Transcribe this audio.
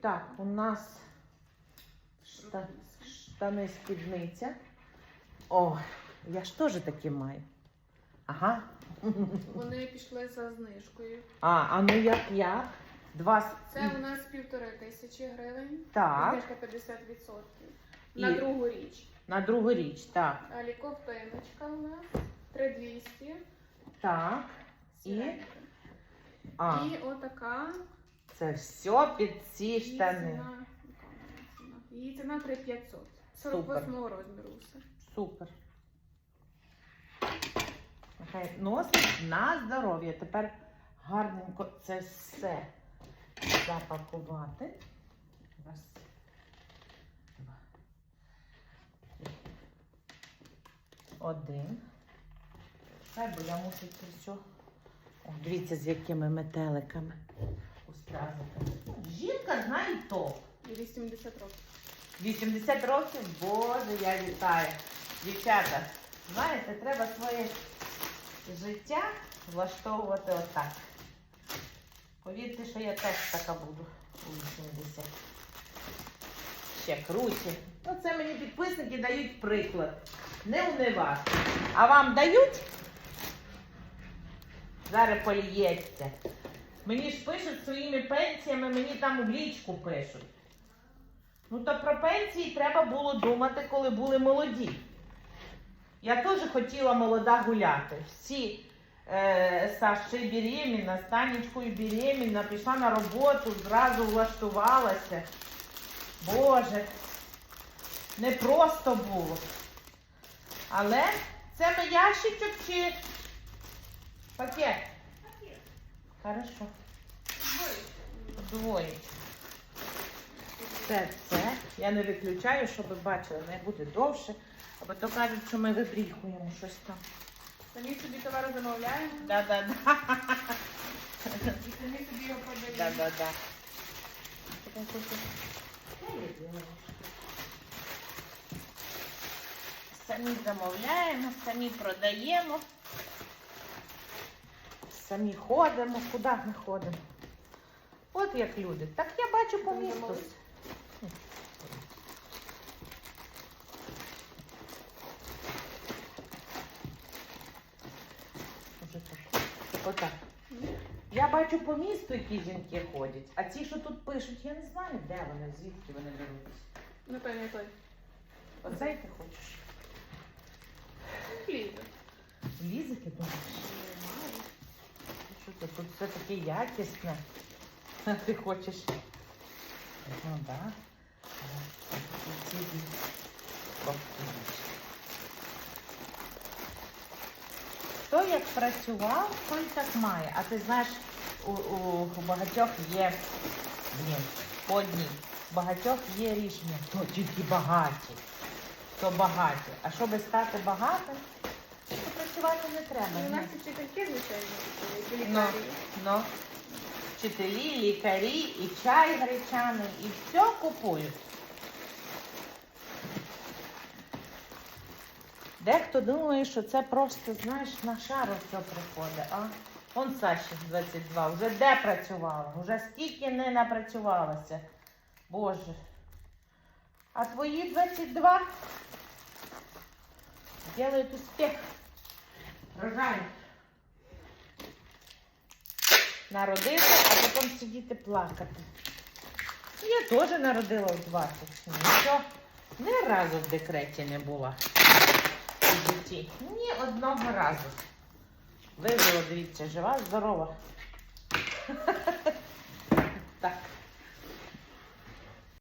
Так, у нас шта... штани спідниця. О, я ж теж такі маю. Ага. Вони пішли за знижкою. А, а ну як як? Два Це у нас півтори тисячі гривень. Так. Знижка 50%. На І- другу річ. на другу річ. Так. Далі ковтиночка у нас 3200. Так. І? А, І отака. Це все під ці штани. Її ціна 3500. 48 розміру все. Супер. Нехай носить на здоров'я. Тепер гарненько це все запакувати. Раз. Два. три. Один. Хай, бо я мушу це все. О, дивіться, з якими метеликами. Устразити. Жінка знає то. 80 років. 80 років, Боже, я вітаю. Дівчата, знаєте, треба своє життя влаштовувати отак. Повірте, що я теж така буду у 80. Ще круче. Ну, це мені підписники дають приклад. Не унивати. А вам дають? Зараз поліється. Мені ж пишуть своїми пенсіями, мені там в лічку пишуть. Ну то про пенсії треба було думати, коли були молоді. Я теж хотіла молода гуляти. Всі е, Саші беременна, з Танечкою беременна, пішла на роботу, зразу влаштувалася. Боже, не просто було. Але це ми ящичок чи пакет? Хорошо. Двоє. Це це. Я не виключаю, щоб ви бачили, не буде довше. Або то кажуть, що ми вибріхуємо щось там. Самі собі товар замовляємо Да-да-да. і самі собі його продаємо. Да-да-да. Самі замовляємо, самі продаємо. Самі ходимо, куди ми ходимо. От як люди. Так я бачу по місту. Отак. Я бачу по місту, які жінки ходять, а ці, що тут пишуть, я не знаю, де вони, звідки вони беруться. Напевно, той. Оцей ти хочеш? Лізе. Лізики думаєш? Що тут все таке якісне? Ти хочеш? Ну бачиш. Хто як працював, той так має. А ти знаєш, у, у, багатьох є блін, по одній. У багатьох є рішення, хто тільки багаті, хто багаті. А щоб стати багатим, то працювати не треба. У нас і вчительки, звичайно, Ну, лікарі. ну, вчителі, лікарі, і чай гречаний, і все купують. Дехто думає, що це просто, знаєш, на шару все приходить, а? Он Саші 22, вже де працювала? Вже скільки не напрацювалася. Боже. А твої 22 делають успіх. Рожай. Народити, а потім сидіти плакати. Я теж народила в 20. Нічого. Ні разу в декреті не була в житті. Ні одного разу. Вижила, дивіться, жива, здорова. Так.